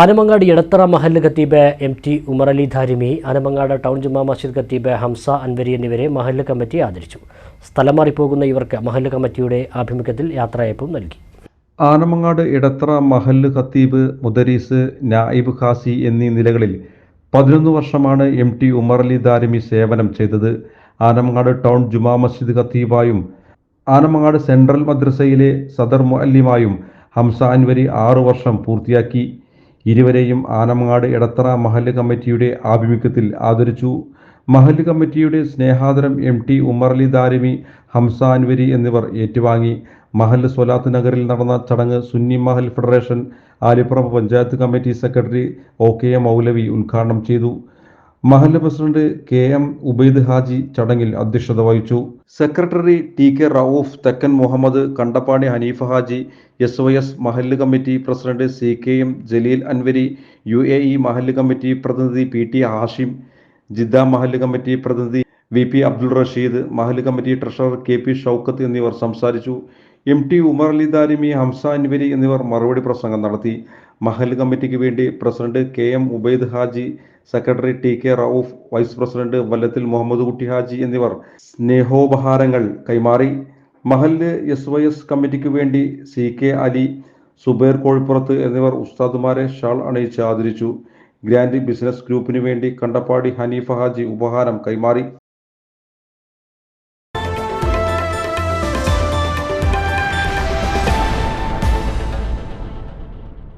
ആനമങ്ങാട് എടത്തറ മഹല്ല് ഖത്തീബ് M T Umarali Darimi Anamangad town Juma Masjid ഖത്തീബ് ഹംസ അൻവരി എന്നിവരെ മഹല്ല് കമ്മിറ്റി ആദരിച്ചു. സ്ഥലം മാറിപ്പോകുന്ന ഇവർക്ക് മഹല്ല് കമ്മിറ്റിയുടെ ആഭിമുഖ്യത്തിൽ യാത്രയയപ്പും നൽകി. ആനമങ്ങാട് ഇടത്തറ മഹല്ല് ഖത്തീബ് മുദരീസ് നായിബ് ഖാസി എന്നീ നിലകളിൽ പതിനൊന്ന് വർഷമാണ് എം ടി ഉമറലി ധാരിമി സേവനം ചെയ്തത്. ആനമങ്ങാട് ടൗൺ ജുമാ മസ്ജിദ് ഖത്തീബായും ആനമങ്ങാട് സെൻട്രൽ മദ്രസയിലെ സദർ മുഅല്ലിമായും ഹംസ അൻവരി ആറു വർഷം പൂർത്തിയാക്കി. ഇരുവരെയും ആനമങ്ങാട് എടത്തറ മഹല്ല് കമ്മിറ്റിയുടെ ആഭിമുഖ്യത്തിൽ ആദരിച്ചു. മഹല്ല് കമ്മിറ്റിയുടെ സ്നേഹാദരം എം ടി ഉമർലി ദാരിമി ഹംസ അൻവരി എന്നിവർ ഏറ്റുവാങ്ങി. മഹല്ല് സ്വലാത്ത് നഗറിൽ നടന്ന ചടങ്ങ് Sunni Mahal Federation Alippuram panchayat committee secretary O K A Moulavi ഉദ്ഘാടനം ചെയ്തു. മഹല്ല് president K M Ubaid Haji ചടങ്ങിൽ അധ്യക്ഷത വഹിച്ചു. Secretary T K Rauf Thekkan Muhammad Kandappadi Hanifa Haji S Y S മഹല്ല് committee president C K M Jaleel Anwari U A E മഹല്ല് committee പ്രതിനിധി P T Hashim Jeddah മഹല്ല് committee പ്രതിനിധി V P Abdul Rasheed മഹല്ല് committee treasurer K P Shoukath എന്നിവർ സംസാരിച്ചു. M T Umar Ali Darimi Hamsa Anwari എന്നിവർ മറുപടി പ്രസംഗം നടത്തി. മഹല്ല് കമ്മിറ്റിക്ക് വേണ്ടി president K M Ubaid Haji secretary T K Rauf vice president Vallathil Muhammad Kutty Haji എന്നിവർ സ്നേഹോപഹാരങ്ങൾ കൈമാറി. മഹല്ല് എസ് വൈ എസ് കമ്മിറ്റിക്ക് വേണ്ടി സി കെ അലി സുബൈർ കോഴിപ്പുറത്ത് എന്നിവർ ഉസ്താദുമാരെ ഷാൾ അണിയിച്ച് ആദരിച്ചു. ഗ്രാൻഡ് ബിസിനസ് ഗ്രൂപ്പിന് വേണ്ടി കണ്ടപ്പാടി ഹനീഫ ഹാജി ഉപഹാരം കൈമാറി.